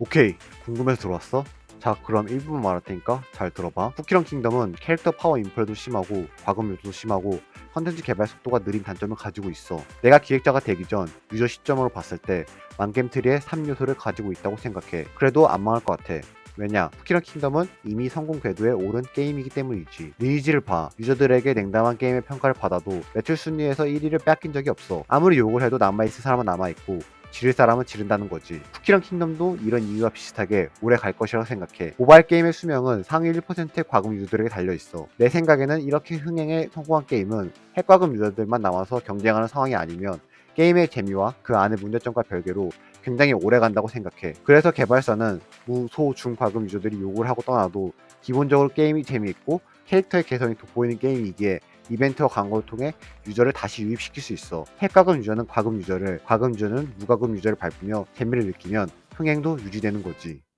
오케이 궁금해서 들어왔어? 자 그럼 1부분 말할 테니까 잘 들어봐 쿠키런 킹덤은 캐릭터 파워 인플레도 심하고 과금 요소도 심하고 컨텐츠 개발 속도가 느린 단점을 가지고 있어 내가 기획자가 되기 전 유저 시점으로 봤을 때 만겜 트리의 3요소를 가지고 있다고 생각해 그래도 안 망할 것 같아 왜냐? 쿠키런 킹덤은 이미 성공 궤도에 오른 게임이기 때문이지. 리니지를 봐. 유저들에게 냉담한 게임의 평가를 받아도 매출 순위에서 1위를 뺏긴 적이 없어. 아무리 욕을 해도 남아있을 사람은 남아있고 지를 사람은 지른다는 거지. 쿠키런 킹덤도 이런 이유와 비슷하게 오래 갈 것이라고 생각해. 모바일 게임의 수명은 상위 1%의 과금 유저들에게 달려 있어. 내 생각에는 이렇게 흥행에 성공한 게임은 핵과금 유저들만 남아서 경쟁하는 상황이 아니면 게임의 재미와 그 안의 문제점과 별개로 굉장히 오래 간다고 생각해. 그래서 개발사는 무, 소, 중 과금 유저들이 욕을 하고 떠나도 기본적으로 게임이 재미있고 캐릭터의 개성이 돋보이는 게임이기에 이벤트와 광고를 통해 유저를 다시 유입시킬 수 있어. 핵과금 유저는 과금 유저를, 과금 유저는 무과금 유저를 밟으며 재미를 느끼면 흥행도 유지되는 거지.